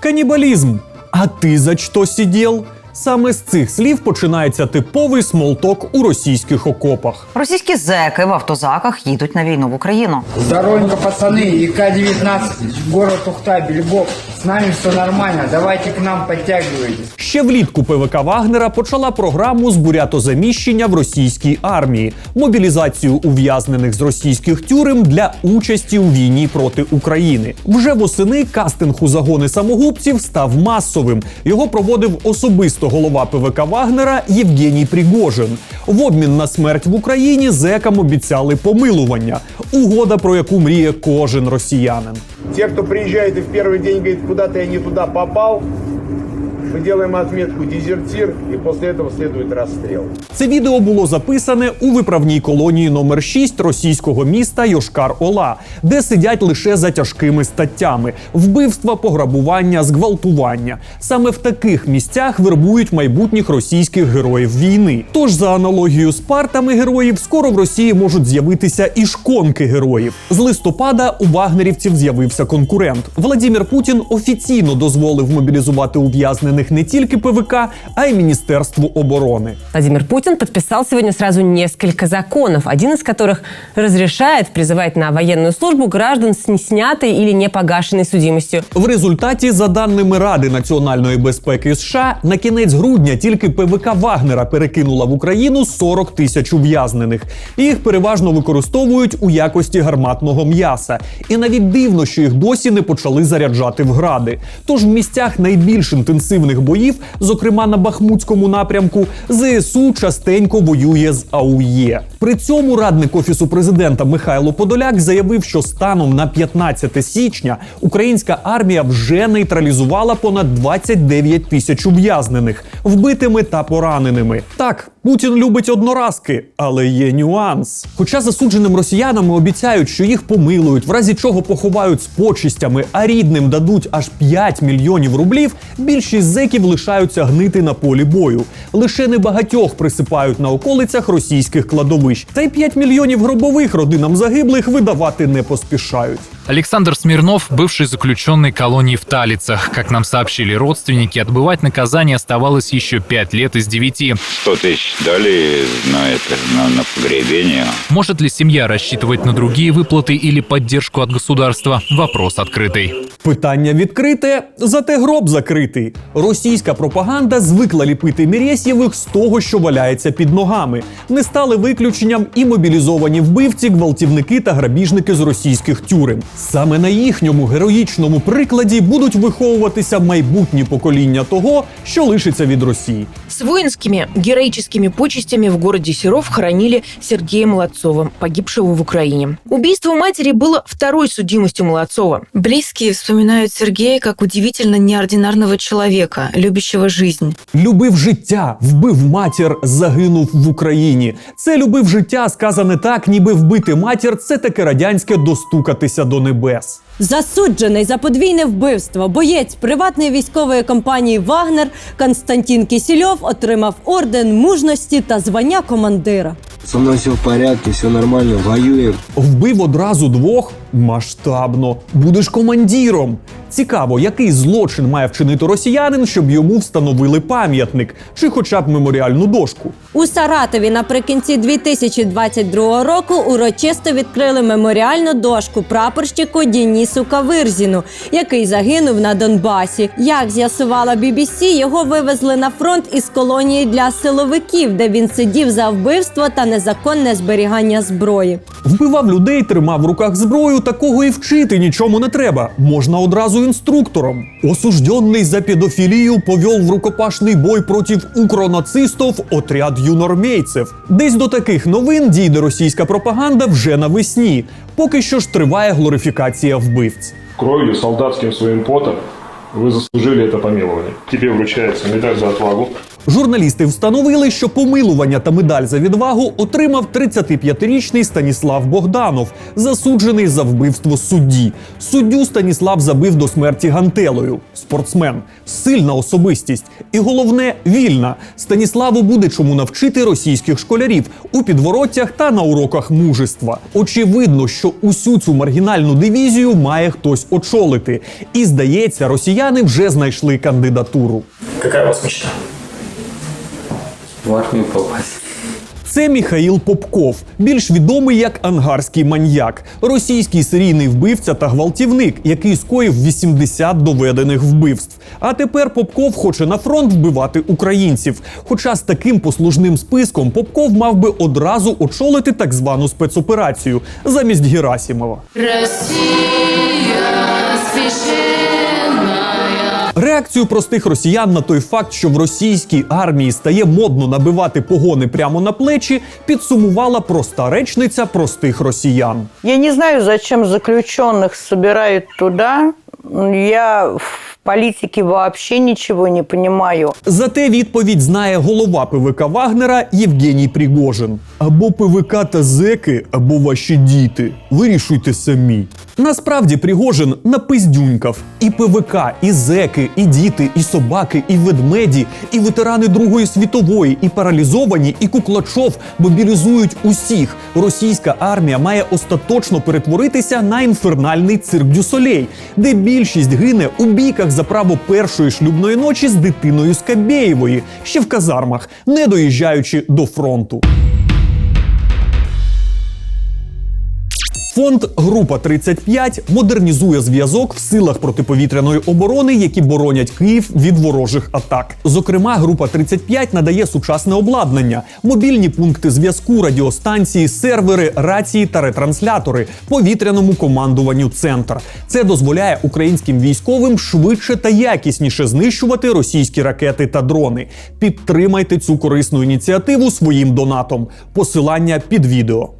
Канібалізм. А ти за що сидів? Саме з цих слів починається типовий смолток у російських окопах. Російські зеки в автозаках їдуть на війну в Україну. Здоровенько, пацани, ІК-19, город Ухта, Бельбок. С нами все нормально, давайте к нам подтягивайтесь. Ще влітку ПВК Вагнера почала програму з бурятозаміщення в російській армії, мобілізацію ув'язнених з російських тюрем для участі у війні проти України. Вже восени кастинг у загони самогубців став масовим. Його проводив особисто голова ПВК Вагнера Євгеній Пригожин. В обмін на смерть в Україні зекам обіцяли помилування. Угода, про яку мріє кожен росіянин. Те, кто приезжает и в первый день говорит, куда-то я не туда попал, мы делаем отметку дезертир, и после этого следует расстрел. Це відео було записане у виправній колонії номер 6 російського міста Йошкар-Ола, де сидять лише за тяжкими статтями: вбивства, пограбування, зґвалтування. Саме в таких місцях вербують майбутніх російських героїв війни. Тож, за аналогією з партами героїв, скоро в Росії можуть з'явитися і шконки героїв. З листопада у вагнерівців з'явився конкурент. Владімір Путін офіційно дозволив мобілізувати ув'язнених не тільки ПВК, а й Міністерству оборони. Владимир Путин подписал сегодня сразу несколько законов, один из которых разрешает призывать на военную службу граждан с неснятой или не погашенной судимостью. В результаті, за даними Ради національної безпеки США, на кінець грудня тільки ПВК Вагнера перекинула в Україну 40 тисяч ув'язнених. Їх переважно використовують у якості гарматного м'яса. І навіть дивно, що їх досі не почали заряджати в гради. Тож в місцях найбільш інтенсивних боїв, зокрема на Бахмутському напрямку, ЗСУ частенько воює з АУЄ. При цьому радник офісу президента Михайло Подоляк заявив, що станом на 15 січня українська армія вже нейтралізувала понад 29 тисяч ув'язнених вбитими та пораненими. Так, Путін любить одноразки, але є нюанс. Хоча засудженим росіянам обіцяють, що їх помилують, в разі чого поховають з почистями, а рідним дадуть аж 5 мільйонів рублів. Більшість зеків лишаються гнити на полі бою. Лише небагатьох присипають на околицях російських кладовищ. Та й 5 мільйонів гробових родинам загиблих видавати не поспішають. Александр Смирнов, бывший заключенный колонии в Талицах. Как нам сообщили родственники, отбывать наказание оставалось еще пять лет из девяти. 100 тысяч дали на это, на, на погребение. Может ли семья рассчитывать на другие выплаты или поддержку от государства? Вопрос открытый. Питання відкрите, зате гроб закритий. Російська пропаганда звикла ліпити Мірєсєвих з того, що валяється під ногами. Не стали виключенням і мобілізовані вбивці, гвалтівники та грабіжники з російських тюрем. Саме на їхньому героїчному прикладі будуть виховуватися майбутні покоління того, що лишиться від Росії. С воинскими героическими почестями в городе Серов хоронили Сергея Молодцова, погибшего в Украине. Убийство матери было второй судимостью Молодцова. Близкие вспоминают Сергея как удивительно неординарного человека, любящего жизнь. Любив життя, вбив матір, загинув в Україні. Це любив життя, сказане так, ніби вбити матір це таке радянське достукатися до небес. Засуджений за подвійне вбивство боєць приватної військової компанії Вагнер Константин Кісільов отримав орден мужності та звання командира. Со мною все в порядку, все нормально, воюємо. Вбив одразу двох масштабно. Будеш командіром. Цікаво, який злочин має вчинити росіянин, щоб йому встановили пам'ятник чи хоча б меморіальну дошку. У Саратові наприкінці 2022 року урочисто відкрили меморіальну дошку прапорщику Дінісу Кавирзіну, який загинув на Донбасі. Як з'ясувала BBC, його вивезли на фронт із колонії для силовиків, де він сидів за вбивство та незаконне зберігання зброї. Вбивав людей, тримав в руках зброю, такого і вчити нічому не треба. Можна одразу інструктором. Осужденний за педофілію повел в рукопашний бой проти укронацистів отряд юнормейців. Десь до таких новин дійде російська пропаганда вже навесні. Поки що ж триває глорифікація вбивць. Кровью, солдатским своим потом вы заслужили это помилование. Тебе вручается медаль за отвагу. Журналісти встановили, що помилування та медаль за відвагу отримав 35-річний Станіслав Богданов, засуджений за вбивство судді. Суддю Станіслав забив до смерті гантелою. Спортсмен, сильна особистість і головне вільна. Станіславу буде чому навчити російських школярів у підвороттях та на уроках мужества. Очевидно, що усю цю маргінальну дивізію має хтось очолити. І здається, росіяни вже знайшли кандидатуру. Какая у вас мечта? В армию попасть. Це Міхаїл Попков, більш відомий як ангарський маньяк, російський серійний вбивця та гвалтівник, який скоїв 80 доведених вбивств. А тепер Попков хоче на фронт вбивати українців. Хоча з таким послужним списком Попков мав би одразу очолити так звану спецоперацію замість Герасімова. Реакцію простих росіян на той факт, що в російській армії стає модно набивати погони прямо на плечі, підсумувала проста речниця простих росіян. Я не знаю, зачем заключенных собирают туда. Я в политике вообще ничего не понимаю. Зате відповідь знає голова ПВК Вагнера Євгеній Пригожин. Або ПВК та зеки, або ваші діти. Вирішуйте самі. Насправді Пригожин напиздюнькав і ПВК, і зеки, і діти, і собаки, і ведмеді, і ветерани Другої світової, і паралізовані, і Куклачов мобілізують усіх. Російська армія має остаточно перетворитися на інфернальний цирк Дюсолей, де більшість гине у бійках за право першої шлюбної ночі з дитиною Скабєєвої, ще в казармах, не доїжджаючи до фронту. Фонд Група 35 модернізує зв'язок в силах протиповітряної оборони, які боронять Київ від ворожих атак. Зокрема, група 35 надає сучасне обладнання, мобільні пункти зв'язку, радіостанції, сервери, рації та ретранслятори повітряному командуванню центр. Це дозволяє українським військовим швидше та якісніше знищувати російські ракети та дрони. Підтримайте цю корисну ініціативу своїм донатом. Посилання під відео.